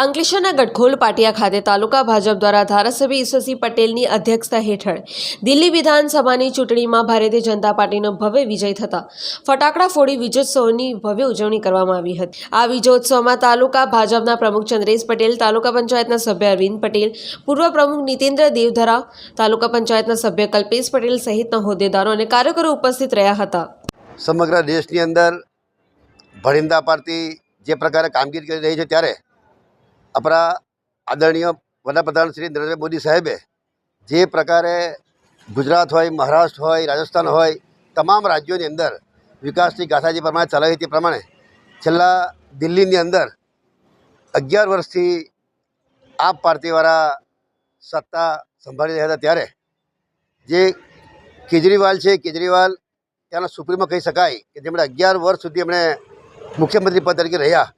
અંકલેશ્વરના ગઢખોલ પાટિયા ખાતે તાલુકા ભાજપ દ્વારા ધારાસભ્ય ઈશ્વરસિંહ પટેલની અધ્યક્ષતા હેઠળ દિલ્હી વિધાનસભાની ચૂંટણીમાં ભારતીય જનતા પાર્ટીનો ભવ્ય વિજય થતા ફટાકડા ફોડી વિજયોત્સવની ભવ્ય ઉજવણી કરવામાં આવી હતી. આ વિજયોત્સવમાં તાલુકા ભાજપના પ્રમુખ ચંદ્રેશ પટેલ, તાલુકા પંચાયતના સભ્ય અરવિંદ પટેલ, પૂર્વ પ્રમુખ નીતેન્દ્ર દેવધરા, તાલુકા પંચાયતના સભ્ય કલ્પેશ પટેલ સહિતના હોદ્દેદારો અને કાર્યકરો ઉપસ્થિત રહ્યા હતા. સમગ્ર દેશની અંદર ભરિંદા પાર્ટી જે પ્રકારે કામગીરી કરી રહી છે ત્યારે આપણા આદરણીય વડાપ્રધાન શ્રી નરેન્દ્ર મોદી સાહેબે જે પ્રકારે ગુજરાત હોય, મહારાષ્ટ્ર હોય, રાજસ્થાન હોય, તમામ રાજ્યોની અંદર વિકાસની ગાથા જે પ્રમાણે ચલાવી તે પ્રમાણે છેલ્લા દિલ્હીની અંદર અગિયાર વર્ષથી આપ પાર્ટીવાળા સત્તા સંભાળી રહ્યા હતા ત્યારે જે કેજરીવાલ છે, કેજરીવાલ ત્યાંના સુપ્રીમો કહી શકાય કે જેમણે અગિયાર વર્ષ સુધી એમણે મુખ્યમંત્રી પદ તરીકે રહ્યા.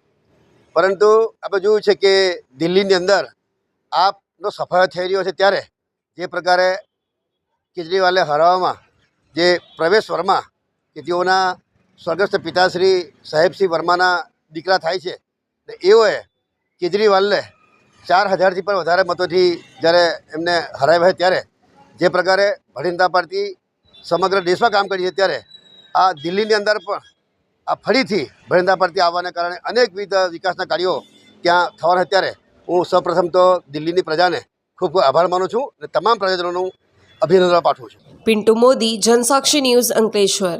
પરંતુ આપણે જોયું છે કે દિલ્હીની અંદર આપનો સફાયો થઈ રહ્યો છે ત્યારે જે પ્રકારે કેજરીવાલે હરાવવામાં જે પ્રવેશ વર્મા કે જેઓના સ્વર્ગસ્થ પિતાશ્રી સાહેબસિંહ વર્માના દીકરા થાય છે એઓએ કેજરીવાલને ચાર હજારથી પણ વધારે મતોથી જ્યારે એમને હરાવ્યા છે ત્યારે જે પ્રકારે ભરિંદા પાર્ટી સમગ્ર દેશમાં કામ કરી છે ત્યારે આ દિલ્હીની અંદર પણ આ ફરીથી ભરિંદા પરથી આવવાને કારણે અનેકવિધ વિકાસના કાર્યો ત્યાં થવાના અત્યારે ત્યારે હું સૌપ્રથમ તો દિલ્હીની પ્રજાને ખૂબ ખૂબ આભાર માનું છું અને તમામ પ્રજાજનોનું અભિનંદન પાઠવું છું. પિન્ટુ મોદી, જનસાક્ષી ન્યૂઝ અંકલેશ્વર.